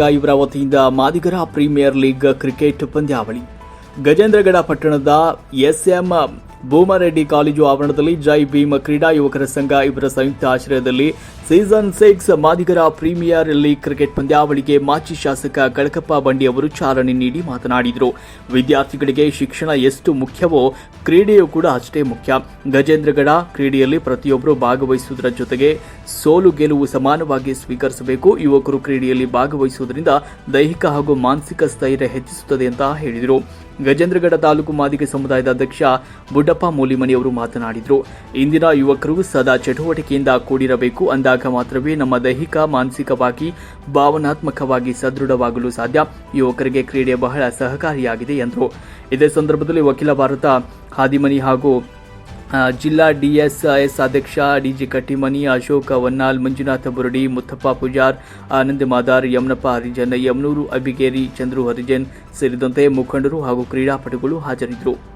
ಇವರ ವತಿಯಿಂದ ಮಾದಿಗರ premier league cricket ಪಂದ್ಯಾವಳಿ. ಗಜೇಂದ್ರಗಡ ಪಟ್ಟಣದ ಎಸ್ಎಂ ಭೂಮರೆಡ್ಡಿ ಕಾಲೇಜು ಆವರಣದಲ್ಲಿ ಜೈ ಭೀಮ ಕ್ರೀಡಾ ಯುವಕರ ಸಂಘ ಇವರ ಸಂಯುಕ್ತ ಆಶ್ರಯದಲ್ಲಿ ಸೀಸನ್ ಸಿಕ್ಸ್ ಮಾದಿಗರ ಪ್ರೀಮಿಯರ್ ಲೀಗ್ ಕ್ರಿಕೆಟ್ ಪಂದ್ಯಾವಳಿಗೆ ಮಾಜಿ ಶಾಸಕ ಕಳಕಪ್ಪ ಬಂಡಿ ಅವರು ಚಾಲನೆ ನೀಡಿ ಮಾತನಾಡಿದರು. ವಿದ್ಯಾರ್ಥಿಗಳಿಗೆ ಶಿಕ್ಷಣ ಎಷ್ಟು ಮುಖ್ಯವೋ ಕ್ರೀಡೆಯೂ ಕೂಡ ಅಷ್ಟೇ ಮುಖ್ಯ. ಗಜೇಂದ್ರಗಡ ಕ್ರೀಡೆಯಲ್ಲಿ ಪ್ರತಿಯೊಬ್ಬರು ಭಾಗವಹಿಸುವುದರ ಜೊತೆಗೆ ಸೋಲು ಗೆಲುವು ಸಮಾನವಾಗಿ ಸ್ವೀಕರಿಸಬೇಕು. ಯುವಕರು ಕ್ರೀಡೆಯಲ್ಲಿ ಭಾಗವಹಿಸುವುದರಿಂದ ದೈಹಿಕ ಹಾಗೂ ಮಾನಸಿಕ ಸ್ಥೈರ್ಯ ಹೆಚ್ಚಿಸುತ್ತದೆ ಅಂತ ಹೇಳಿದರು. ಗಜೇಂದ್ರಗಡ ತಾಲೂಕು ಮಾದಿಗ ಸಮುದಾಯದ ಅಧ್ಯಕ್ಷ ಬುಡ್ಡಪ್ಪ ಮೂಲಿಮನಿ ಅವರು ಮಾತನಾಡಿದರು. ಇಂದಿನ ಯುವಕರು ಸದಾ ಚಟುವಟಿಕೆಯಿಂದ ಕೂಡಿರಬೇಕು ಅಂದಾಗ ಮಾತ್ರವೇ ನಮ್ಮ ದೈಹಿಕ, ಮಾನಸಿಕವಾಗಿ ಭಾವನಾತ್ಮಕವಾಗಿ ಸದೃಢವಾಗಲು ಸಾಧ್ಯ. ಯುವಕರಿಗೆ ಕ್ರೀಡೆ ಬಹಳ ಸಹಕಾರಿಯಾಗಿದೆ ಎಂದರು. ಇದೇ ಸಂದರ್ಭದಲ್ಲಿ ವಕೀಲ ಭಾರತ ಹಾದಿಮನಿ ಹಾಗೂ ಜಿಲ್ಲಾ ಡಿಎಸ್ಐಎಸ್ ಅಧ್ಯಕ್ಷ ಡಿಜಿ ಕಟ್ಟಿಮನಿ, ಅಶೋಕ ವನ್ನಾಲ್ ಮಂಜುನಾಥ ಬುರಡಿ, ಮುತ್ತಪ್ಪ ಪೂಜಾರ್, ಆನಂದ್ ಮಾದಾರ್, ಯಮನಪ್ಪ ಹರಿಜನ್, ಯಮನೂರು ಅಬಿಗೇರಿ, ಚಂದ್ರು ಹರಿಜನ್ ಸೇರಿದಂತೆ ಮುಖಂಡರು ಹಾಗೂ ಕ್ರೀಡಾಪಟುಗಳು ಹಾಜರಿದ್ದರು.